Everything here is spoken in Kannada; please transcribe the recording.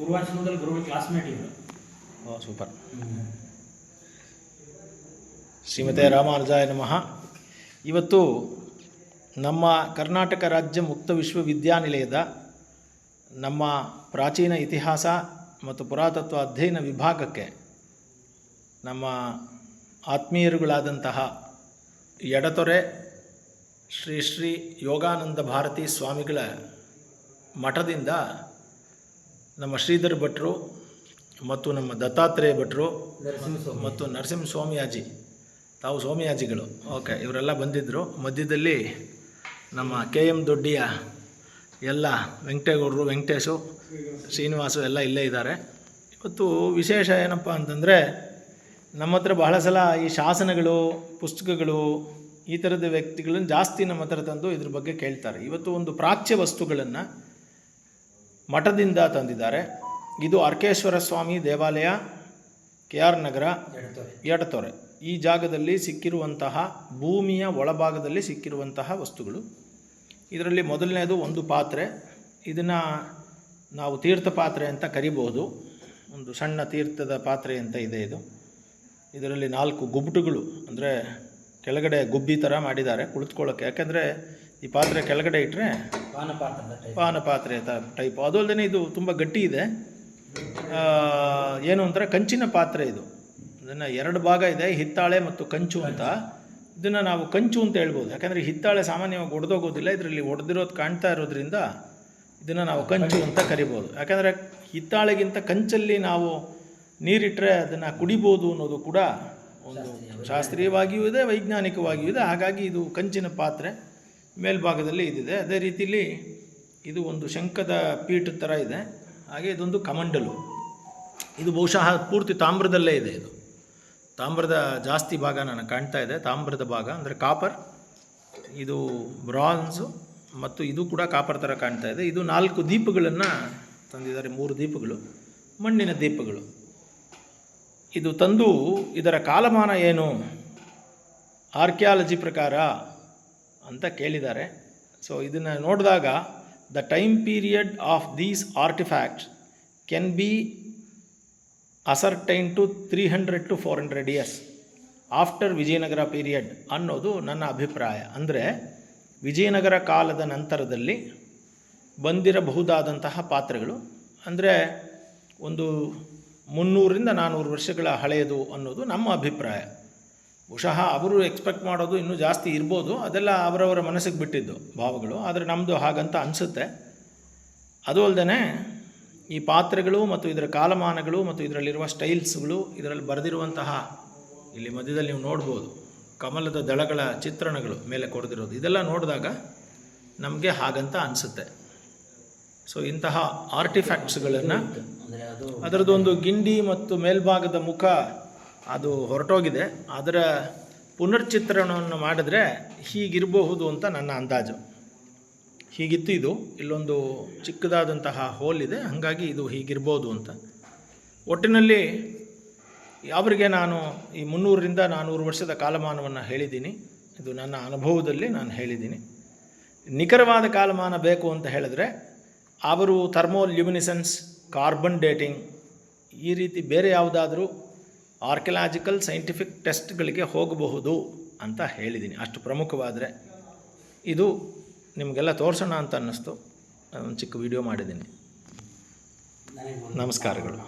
ಪೂರ್ವಾಶ್ರಮದಲ್ಲಿ ಗುರುಗಳ ಕ್ಲಾಸ್ಮೇಟ್ ಇವರು. ಸೂಪರ್ ಶ್ರೀಮತೆ ರಾಮಾನುಜಾಯ ನಮಃ. ಇವತ್ತು ನಮ್ಮ ಕರ್ನಾಟಕ ರಾಜ್ಯ ಮುಕ್ತ ವಿಶ್ವವಿದ್ಯಾನಿಲಯದ ನಮ್ಮ ಪ್ರಾಚೀನ ಇತಿಹಾಸ ಮತ್ತು ಪುರಾತತ್ವ ಅಧ್ಯಯನ ವಿಭಾಗಕ್ಕೆ ನಮ್ಮ ಆತ್ಮೀಯರುಗಳಾದಂತಹ ಎಡತೊರೆ ಶ್ರೀ ಶ್ರೀ ಯೋಗಾನಂದ ಭಾರತಿ ಸ್ವಾಮಿಗಳ ಮಠದಿಂದ ನಮ್ಮ ಶ್ರೀಧರ್ ಭಟ್ರು ಮತ್ತು ನಮ್ಮ ದತ್ತಾತ್ರೇಯ ಭಟ್ರು ಮತ್ತು ನರಸಿಂಹ ಸ್ವಾಮಿಯಾಜಿ ತಾವು ಸ್ವಾಮಿಯಾಜಿಗಳು. ಓಕೆ ಇವರೆಲ್ಲ ಬಂದಿದ್ದರು ಮಧ್ಯದಲ್ಲಿ ನಮ್ಮ ಕೆ ಎಂ ದೊಡ್ಡಿಯ ಎಲ್ಲ ವೆಂಕಟೇಗೌಡರು ವೆಂಕಟೇಶು ಶ್ರೀನಿವಾಸು ಎಲ್ಲ ಇಲ್ಲೇ ಇದ್ದಾರೆ. ಇವತ್ತು ವಿಶೇಷ ಏನಪ್ಪ ಅಂತಂದರೆ ನಮ್ಮ ಹತ್ರ ಬಹಳ ಸಲ ಈ ಶಾಸನಗಳು ಪುಸ್ತಕಗಳು ಈ ಥರದ ವ್ಯಕ್ತಿಗಳನ್ನು ಜಾಸ್ತಿ ನಮ್ಮ ಹತ್ರ ತಂದು ಇದ್ರ ಬಗ್ಗೆ ಕೇಳ್ತಾರೆ. ಇವತ್ತು ಒಂದು ಪ್ರಾಚ್ಯ ವಸ್ತುಗಳನ್ನು ಮಠದಿಂದ ತಂದಿದ್ದಾರೆ. ಇದು ಅರ್ಕೇಶ್ವರ ಸ್ವಾಮಿ ದೇವಾಲಯ ಕೆ ಆರ್ ನಗರ ಎಡತೊರೆ ಈ ಜಾಗದಲ್ಲಿ ಸಿಕ್ಕಿರುವಂತಹ, ಭೂಮಿಯ ಒಳಭಾಗದಲ್ಲಿ ಸಿಕ್ಕಿರುವಂತಹ ವಸ್ತುಗಳು. ಇದರಲ್ಲಿ ಮೊದಲನೇದು ಒಂದು ಪಾತ್ರೆ. ಇದನ್ನು ನಾವು ತೀರ್ಥ ಪಾತ್ರೆ ಅಂತ ಕರಿಬೋದು. ಒಂದು ಸಣ್ಣ ತೀರ್ಥದ ಪಾತ್ರೆ ಅಂತ ಇದೆ ಇದು. ಇದರಲ್ಲಿ ನಾಲ್ಕು ಗುಬ್ಬುಟುಗಳು ಅಂದರೆ ಕೆಳಗಡೆ ಗುಬ್ಬಿ ಥರ ಮಾಡಿದ್ದಾರೆ ಕುಳಿತುಕೊಳ್ಳೋಕ್ಕೆ ಯಾಕೆಂದರೆ ಈ ಪಾತ್ರೆ ಕೆಳಗಡೆ ಇಟ್ಟರೆ ಪಾನ ಪಾತ್ರೆ ಟೈಪ್ ಅದು ಅಲ್ಲದೆ ಇದು ತುಂಬ ಗಟ್ಟಿ ಇದೆ. ಏನು ಅಂತಾರೆ ಕಂಚಿನ ಪಾತ್ರೆ ಇದು. ಇದನ್ನು ಎರಡು ಭಾಗ ಇದೆ ಹಿತ್ತಾಳೆ ಮತ್ತು ಕಂಚು ಅಂತ. ಇದನ್ನು ನಾವು ಕಂಚು ಅಂತ ಹೇಳ್ಬೋದು. ಯಾಕಂದರೆ ಹಿತ್ತಾಳೆ ಸಾಮಾನ್ಯವಾಗಿ ಒಡೆದೋಗೋದಿಲ್ಲ ಇದರಲ್ಲಿ ಒಡೆದಿರೋದು ಕಾಣ್ತಾ ಇರೋದ್ರಿಂದ ಇದನ್ನು ನಾವು ಕಂಚು ಅಂತ ಕರಿಬೋದು. ಯಾಕಂದರೆ ಹಿತ್ತಾಳೆಗಿಂತ ಕಂಚಲ್ಲಿ ನಾವು ನೀರಿಟ್ಟರೆ ಅದನ್ನು ಕುಡಿಬೋದು ಅನ್ನೋದು ಕೂಡ ಒಂದು ಶಾಸ್ತ್ರೀಯವಾಗಿಯೂ ಇದೆ ವೈಜ್ಞಾನಿಕವಾಗಿಯೂ ಇದೆ. ಹಾಗಾಗಿ ಇದು ಕಂಚಿನ ಪಾತ್ರೆ. ಮೇಲ್ಭಾಗದಲ್ಲಿ ಇದಿದೆ. ಅದೇ ರೀತಿಲಿ ಇದು ಒಂದು ಶಂಖದ ಪೀಠ ಥರ ಇದೆ. ಹಾಗೆ ಇದೊಂದು ಕಮಂಡಲು. ಇದು ಬಹುಶಃ ಪೂರ್ತಿ ತಾಮ್ರದಲ್ಲೇ ಇದೆ ಇದು. ತಾಮ್ರದ ಜಾಸ್ತಿ ಭಾಗ ನಾನು ಕಾಣ್ತಾ ಇದೆ. ತಾಮ್ರದ ಭಾಗ ಅಂದರೆ ಕಾಪರ್, ಇದು ಬ್ರಾನ್ಸು ಮತ್ತು ಇದು ಕೂಡ ಕಾಪರ್ ಥರ ಕಾಣ್ತಾ ಇದೆ. ಇದು ನಾಲ್ಕು ದೀಪಗಳನ್ನು ತಂದಿದ್ದಾರೆ. ಮೂರು ದೀಪಗಳು, ಮಣ್ಣಿನ ದೀಪಗಳು. ಇದು ತಂದು ಇದರ ಕಾಲಮಾನ ಏನು? ಆರ್ಕಿಯಾಲಜಿ ಪ್ರಕಾರ ಅಂತ ಕೇಳಿದ್ದಾರೆ. ಸೊ ಇದನ್ನು ನೋಡಿದಾಗ the time period of these artifacts can be ascertain to three hundred to four hundred years after Vijayanagara period ಅನ್ನೋದು ನನ್ನ ಅಭಿಪ್ರಾಯ. ಅಂದರೆ ವಿಜಯನಗರ ಕಾಲದ ನಂತರದಲ್ಲಿ ಬಂದಿರಬಹುದಾದಂತಹ ಪಾತ್ರೆಗಳು. ಅಂದರೆ ಒಂದು ಮುನ್ನೂರರಿಂದ ನಾನ್ನೂರು ವರ್ಷಗಳ ಹಳೆಯದು ಅನ್ನೋದು ನಮ್ಮ ಅಭಿಪ್ರಾಯ. ಬಹುಶಃ ಅವರು ಎಕ್ಸ್ಪೆಕ್ಟ್ ಮಾಡೋದು ಇನ್ನೂ ಜಾಸ್ತಿ ಇರ್ಬೋದು. ಅದೆಲ್ಲ ಅವರವರ ಮನಸ್ಸಿಗೆ ಬಿಟ್ಟಿದ್ದು ಭಾವಗಳು. ಆದರೆ ನಮ್ಮದು ಹಾಗಂತ ಅನಿಸುತ್ತೆ. ಅದು ಅಲ್ಲದೆ ಈ ಪಾತ್ರೆಗಳು ಮತ್ತು ಇದರ ಕಾಲಮಾನಗಳು ಮತ್ತು ಇದರಲ್ಲಿರುವ ಸ್ಟೈಲ್ಸ್ಗಳು ಇದರಲ್ಲಿ ಬರೆದಿರುವಂತಹ ಇಲ್ಲಿ ಮಧ್ಯದಲ್ಲಿ ನೀವು ನೋಡ್ಬೋದು. ಕಮಲದ ದಳಗಳ ಚಿತ್ರಣಗಳು ಮೇಲೆ ಕೊಡ್ದಿರೋದು. ಇದೆಲ್ಲ ನೋಡಿದಾಗ ನಮಗೆ ಹಾಗಂತ ಅನಿಸುತ್ತೆ. ಸೊ ಇಂತಹ ಆರ್ಟಿಫ್ಯಾಕ್ಟ್ಸ್ಗಳನ್ನು ಅಂದರೆ ಅದು ಅದರದ್ದು ಒಂದು ಗಿಂಡಿ ಮತ್ತು ಮೇಲ್ಭಾಗದ ಮುಖ ಅದು ಹೊರಟೋಗಿದೆ. ಅದರ ಪುನರ್ಚಿತ್ರಣವನ್ನು ಮಾಡಿದ್ರೆ ಹೀಗಿರಬಹುದು ಅಂತ ನನ್ನ ಅಂದಾಜು. ಹೀಗಿತ್ತು ಇದು. ಇಲ್ಲೊಂದು ಚಿಕ್ಕದಾದಂತಹ ಹೋಲ್ ಇದೆ. ಹಾಗಾಗಿ ಇದು ಹೀಗಿರ್ಬೋದು ಅಂತ. ಒಟ್ಟಿನಲ್ಲಿ ಅವರಿಗೆ ನಾನು ಈ ಮುನ್ನೂರರಿಂದ ನಾನ್ನೂರು ವರ್ಷದ ಕಾಲಮಾನವನ್ನು ಹೇಳಿದ್ದೀನಿ. ಇದು ನನ್ನ ಅನುಭವದಲ್ಲಿ ನಾನು ಹೇಳಿದ್ದೀನಿ. ನಿಖರವಾದ ಕಾಲಮಾನ ಬೇಕು ಅಂತ ಹೇಳಿದ್ರೆ ಅವರು ಥರ್ಮೋಲ್ಯುಮಿನಿಸೆನ್ಸ್, ಕಾರ್ಬನ್ ಡೇಟಿಂಗ್, ಈ ರೀತಿ ಬೇರೆ ಯಾವುದಾದ್ರೂ ಆರ್ಕಿಲಾಜಿಕಲ್ ಸೈಂಟಿಫಿಕ್ ಟೆಸ್ಟ್ಗಳಿಗೆ ಹೋಗಬಹುದು ಅಂತ ಹೇಳಿದ್ದೀನಿ. ಅಷ್ಟು ಪ್ರಮುಖವಾದರೆ ಇದು ನಿಮಗೆಲ್ಲ ತೋರಿಸೋಣ ಅಂತ ಅನ್ನಿಸ್ತು. ಒಂದು ಚಿಕ್ಕ ವಿಡಿಯೋ ಮಾಡಿದ್ದೀನಿ. ನಮಸ್ಕಾರಗಳು.